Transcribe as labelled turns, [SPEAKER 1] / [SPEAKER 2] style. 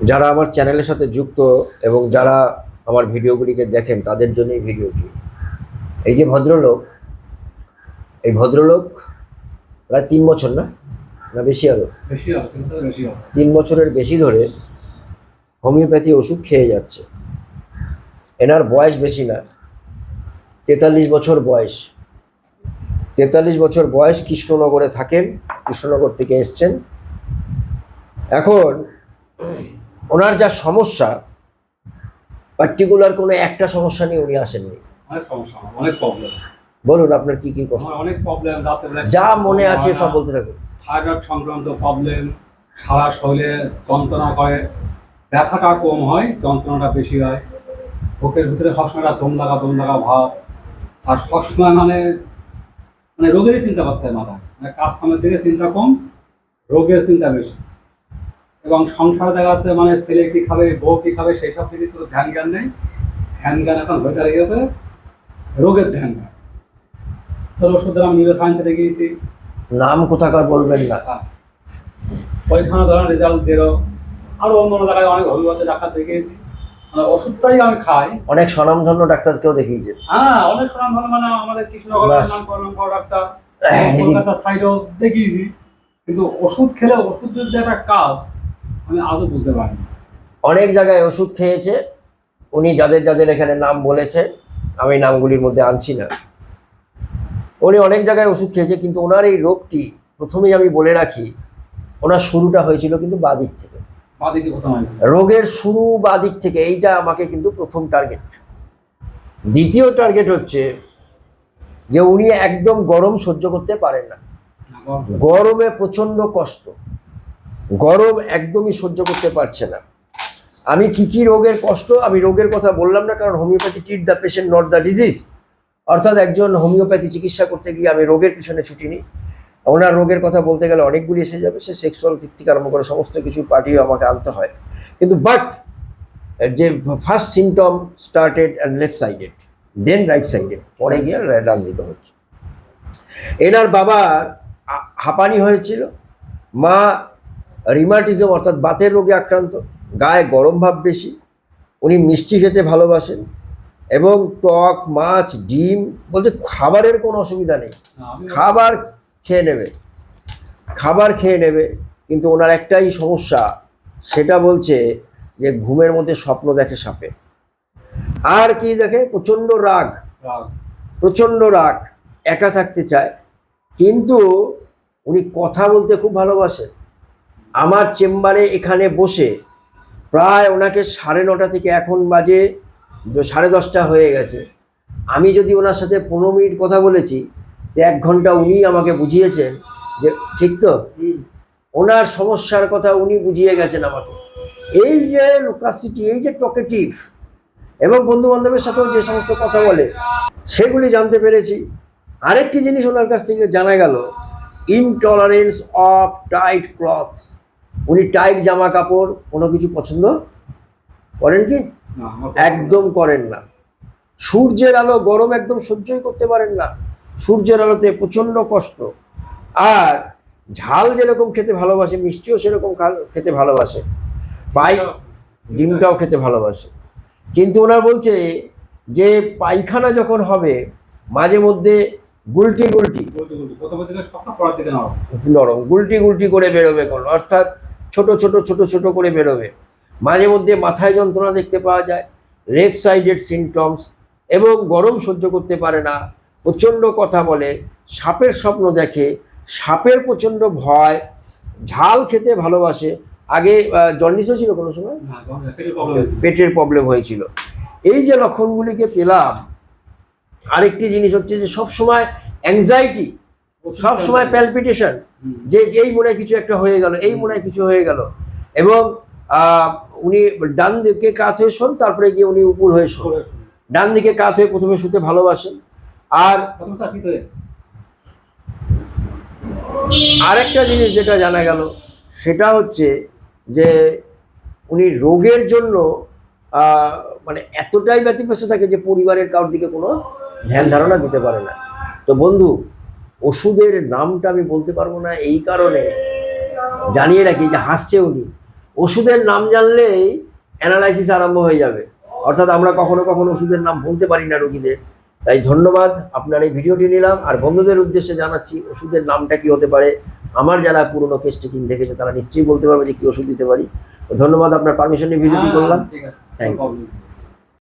[SPEAKER 1] যারা আমার চ্যানেলের সাথে যুক্ত এবং যারা আমার ভিডিওগুলিকে দেখেন তাদের জন্য এই ভিডিওটি। এই যে ভদ্রলোক এই ভদ্রলোক প্রায় তিন বছর না? না বেশি আরও?
[SPEAKER 2] বেশি বেশি
[SPEAKER 1] তিন বছরের বেশি ধরে হোমিওপ্যাথি ওষুধ খেয়ে যাচ্ছে। এনার বয়স বেশি না। তেতাল্লিশ বছর বয়স। তেতাল্লিশ বছর বয়স কৃষ্ণনগরে থাকেন কৃষ্ণনগর থেকে এসছেন। এখন ওনার যা সমস্যা পার্টিকুলার কোনো একটা সমস্যা নিয়ে উনি আসেননি।
[SPEAKER 2] অনেক সমস্যা অনেক প্রবলেম
[SPEAKER 1] বলুন আপনার কি কি
[SPEAKER 2] আমার অনেক প্রবলেম রাতের
[SPEAKER 1] যা মনে আছে সব বলতে থাকুন।
[SPEAKER 2] থাইরয়েড সংক্রান্ত প্রবলেম সারা শরীরে যন্ত্রণা করে। ব্যথাটা কম হয় যন্ত্রণাটা বেশি হয়। বুকের ভিতরে সবসময় একটা দম লাগা দম লাগা ভাব। আর সবসময় মানে মানে রোগেরই চিন্তা করতে হয় মাথায়। মানে কাজ কামের দিকে চিন্তা কম রোগের চিন্তা বেশি। এবং সংসার দেখা যাচ্ছে মানে ছেলে কি খাবে বউ কি খাবে সেই সব দিকে কোনো ধ্যান জ্ঞান নেই। ধ্যান জ্ঞান এখন হয়ে দাঁড়িয়ে গেছে রোগের ধ্যান জ্ঞান। তোর ওষুধ আমি নিউরো সায়েন্সে দেখিয়েছি।
[SPEAKER 1] নাম কোথাকার বলবেন না।
[SPEAKER 2] ওইখানে ধরেন রেজাল্ট জিরো আরও অন্য অন্য জায়গায় অনেক অভিজ্ঞতা ডাক্তার দেখিয়েছি। মানে ওষুধটাই আমি খাই।
[SPEAKER 1] অনেক স্বনামধন্য ডাক্তারকেও দেখিয়েছেন
[SPEAKER 2] হ্যাঁ অনেক ভালো মানে আমাদের কৃষ্ণনগর
[SPEAKER 1] বাস।
[SPEAKER 2] নাম করলাম বড় ডাক্তার।
[SPEAKER 1] হ্যাঁ,
[SPEAKER 2] কলকাতা সাইডও দেখিয়েছি। কিন্তু ওষুধ খেলে ওষুধের যে একটা কাজ আমি আজও বুঝতে পারিনি।
[SPEAKER 1] অনেক জায়গায় ওষুধ খেয়েছে উনি যাদের যাদের এখানে নাম বলেছে আমি নামগুলির মধ্যে আনছি না। উনি অনেক জায়গায় ওষুধ খেয়েছে কিন্তু ওনার এই রোগটি প্রথমেই আমি বলে রাখি ওনার শুরুটা হয়েছিল কিন্তু বাদিক থেকে।
[SPEAKER 2] বাদিকে প্রথম হয়েছিল।
[SPEAKER 1] রোগের শুরু বাদিক থেকে এইটা আমাকে কিন্তু প্রথম টার্গেট দ্বিতীয় টার্গেট হচ্ছে যে উনি একদম গরম সহ্য করতে পারেন না। গরমে প্রচণ্ড কষ্ট। গরম একদমই সহ্য করতে পারছে না। আমি কি কি রোগের কষ্ট, আমি রোগের কথা বললাম না, কারণ homeopathy treat the patient not the disease অর্থাৎ একজন হোমিওপ্যাথি চিকিৎসা করতে গিয়ে আমি রোগের পিছনে ছুটিনি। ওনার রোগের কথা বলতে গেলে অনেকগুলি এসে যাবে, সে সেক্সুয়াল দিক থেকে আরম্ভ করে সমস্ত কিছু পার্টিও আমাকে আনতে হয়। কিন্তু বাট যে first symptom started and left sided then right sided পরে গিয়ে ডান দিকে হচ্ছে। এনার বাবার হাঁপানি হয়েছিল। মা রিমাটিজম অর্থাৎ বাতের রোগে আক্রান্ত গায়ে গরম ভাব বেশি উনি মিষ্টি খেতে ভালোবাসেন এবং টক মাছ ডিম বলছে খাবারের কোনো অসুবিধা নেই। খাবার খেয়ে নেবে খাবার খেয়ে নেবে কিন্তু ওনার একটাই সমস্যা সেটা বলছে যে ঘুমের মধ্যে স্বপ্ন দেখে সাপে। আর কি দেখে? প্রচণ্ড রাগ। প্রচণ্ড রাগ। একা থাকতে চায়। কিন্তু উনি কথা বলতে খুব ভালোবাসেন। আমার চেম্বারে এখানে বসে প্রায় ওনাকে সাড়ে নটা থেকে এখন বাজে সাড়ে দশটা হয়ে গেছে। আমি যদি ওনার সাথে পনেরো মিনিট কথা বলেছি, তো এক ঘণ্টা উনি আমাকে বুঝিয়েছেন যে, ঠিক তো? ওনার সমস্যার কথা উনি বুঝিয়ে গেছেন আমাকে। এই যে লোকাসিটি এই যে টকেটিভ, এবং বন্ধু বান্ধবের সাথেও যে সমস্ত কথা বলে, সেগুলি জানতে পেরেছি। আরেকটি জিনিস ওনার কাছ থেকে জানা গেল ইনটলারেন্স অফ টাইট ক্লথ উনি টাইট জামা কাপড় কোনো কিছু পছন্দ করেন কি? একদম করেন না। সূর্যের আলো গরম একদম সহ্যই করতে পারেন না। সূর্যের আলোতে প্রচণ্ড কষ্ট। আর ঝাল যেরকম খেতে ভালোবাসে মিষ্টিও সেরকম খেতে ভালোবাসে। পাই ডিমটাও খেতে ভালোবাসে। কিন্তু ওনার বলছে যে পায়খানা যখন হবে মাঝে মধ্যে গুলটি গুলটি নরম। গুলটি গুলটি করে বেরোবে কোন। অর্থাৎ ছোট ছোট ছোট ছোট করে বেরোবে। মাঝে মধ্যে মাথায় যন্ত্রণা দেখতে পাওয়া যায় লেফট সাইডেড সিমটমস এবং গরম সহ্য করতে পারে না প্রচণ্ড কথা বলে সাপের স্বপ্ন দেখে সাপের প্রচণ্ড ভয় ঝাল খেতে ভালোবাসে। আগে জন্ডিসও ছিল কোনো সময়?
[SPEAKER 2] পেটের প্রবলেম হয়েছিল।
[SPEAKER 1] পেটের প্রবলেম হয়েছিল। এই যে লক্ষণগুলিকে পেলাম আরেকটি জিনিস হচ্ছে যে সব সময় অ্যাংজাইটি সব সময় প্যালপিটেশন যে এই মনে হয় কিছু একটা হয়ে গেল এই মনে কিছু হয়ে গেল। এবং উনি ডান দিকে কাত হয়ে শোন তারপরে গিয়ে উনি উপর হয়ে শোন। ডান দিকে কাত হয়ে প্রথমে শুতে ভালোবাসেন। আর আরেকটা জিনিস যেটা জানা গেল সেটা হচ্ছে যে উনি রোগের জন্য মানে এতটাই ব্যতিব্যস্ত থাকে যে পরিবারের কারোর দিকে কোনো ধ্যান ধারণা দিতে পারে না। তো বন্ধু ওষুধের নামটা আমি বলতে পারব না এই কারণে জানিয়ে রাখি যে হাসছে উনি। ওষুধের নাম জানলেই অ্যানালাইসিস আরম্ভ হয়ে যাবে। অর্থাৎ আমরা কখনো কখনো ওষুধের নাম বলতে পারি না রোগীদের। তাই ধন্যবাদ আপনার এই ভিডিওটি নিলাম। আর বন্ধুদের উদ্দেশ্যে জানাচ্ছি ওষুধের নামটা কি হতে পারে? আমার যারা পুরনো কেস টেকিং দেখেছে তারা নিশ্চয়ই বলতে পারবে যে কি ওষুধ দিতে পারি। ধন্যবাদ আপনার পারমিশনে ভিডিওটি করলাম।
[SPEAKER 2] থ্যাংক আছে